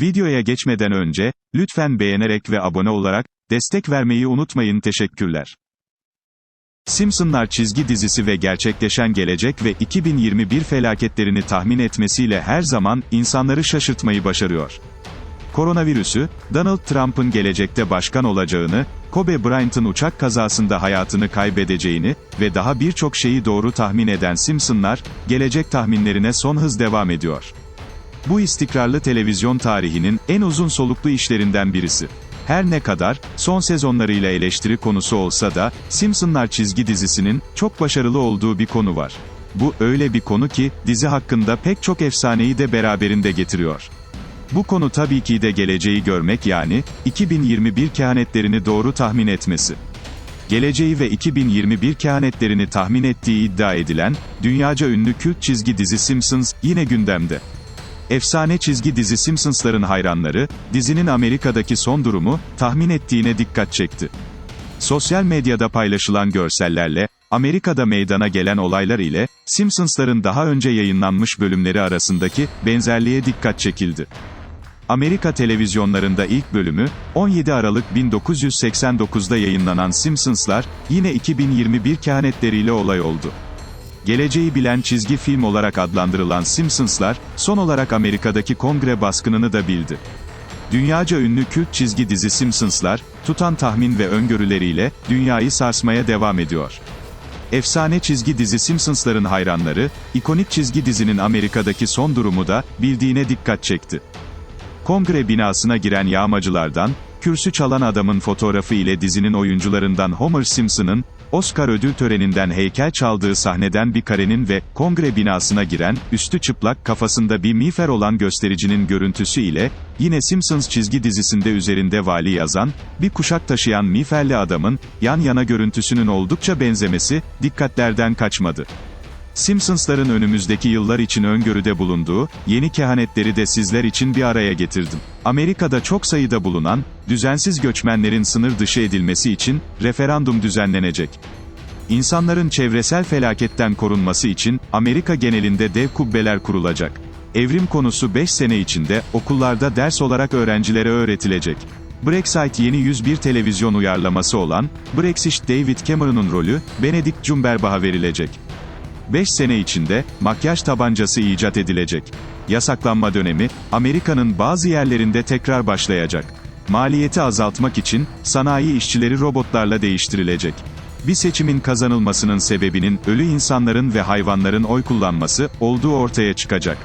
Videoya geçmeden önce, lütfen beğenerek ve abone olarak, destek vermeyi unutmayın teşekkürler. Simpsonlar çizgi dizisi ve gerçekleşen gelecek ve 2021 felaketlerini tahmin etmesiyle her zaman, insanları şaşırtmayı başarıyor. Koronavirüsü, Donald Trump'ın gelecekte başkan olacağını, Kobe Bryant'ın uçak kazasında hayatını kaybedeceğini ve daha birçok şeyi doğru tahmin eden Simpsonlar, gelecek tahminlerine son hız devam ediyor. Bu istikrarlı televizyon tarihinin en uzun soluklu işlerinden birisi. Her ne kadar, son sezonlarıyla eleştiri konusu olsa da, Simpsonlar çizgi dizisinin, çok başarılı olduğu bir konu var. Bu, öyle bir konu ki, dizi hakkında pek çok efsaneyi de beraberinde getiriyor. Bu konu tabii ki de geleceği görmek yani, 2021 kehanetlerini doğru tahmin etmesi. Geleceği ve 2021 kehanetlerini tahmin ettiği iddia edilen, dünyaca ünlü kült çizgi dizi Simpsons, yine gündemde. Efsane çizgi dizi Simpsons'ların hayranları, dizinin Amerika'daki son durumu, tahmin ettiğine dikkat çekti. Sosyal medyada paylaşılan görsellerle, Amerika'da meydana gelen olaylar ile, Simpsons'ların daha önce yayınlanmış bölümleri arasındaki, benzerliğe dikkat çekildi. Amerika televizyonlarında ilk bölümü, 17 Aralık 1989'da yayınlanan Simpsonslar, yine 2021 kehanetleriyle olay oldu. Geleceği bilen çizgi film olarak adlandırılan Simpsonslar, son olarak Amerika'daki kongre baskınını da bildi. Dünyaca ünlü kült çizgi dizi Simpsonslar, tutan tahmin ve öngörüleriyle, dünyayı sarsmaya devam ediyor. Efsane çizgi dizi Simpsonsların hayranları, ikonik çizgi dizinin Amerika'daki son durumu da, bildiğine dikkat çekti. Kongre binasına giren yağmacılardan, kürsü çalan adamın fotoğrafı ile dizinin oyuncularından Homer Simpson'ın, Oscar ödül töreninden heykel çaldığı sahneden bir karenin ve, kongre binasına giren, üstü çıplak kafasında bir miğfer olan göstericinin görüntüsü ile, yine Simpsons çizgi dizisinde üzerinde vali yazan, bir kuşak taşıyan miğferli adamın, yan yana görüntüsünün oldukça benzemesi, dikkatlerden kaçmadı. Simpsons'ların önümüzdeki yıllar için öngörüde bulunduğu, yeni kehanetleri de sizler için bir araya getirdim. Amerika'da çok sayıda bulunan, düzensiz göçmenlerin sınır dışı edilmesi için, referandum düzenlenecek. İnsanların çevresel felaketten korunması için, Amerika genelinde dev kubbeler kurulacak. Evrim konusu 5 sene içinde, okullarda ders olarak öğrencilere öğretilecek. Brexit yeni 101 televizyon uyarlaması olan, Brexit David Cameron'un rolü, Benedict Cumberbatch'a verilecek. 5 sene içinde, makyaj tabancası icat edilecek. Yasaklanma dönemi, Amerika'nın bazı yerlerinde tekrar başlayacak. Maliyeti azaltmak için, sanayi işçileri robotlarla değiştirilecek. Bir seçimin kazanılmasının sebebinin, ölü insanların ve hayvanların oy kullanması, olduğu ortaya çıkacak.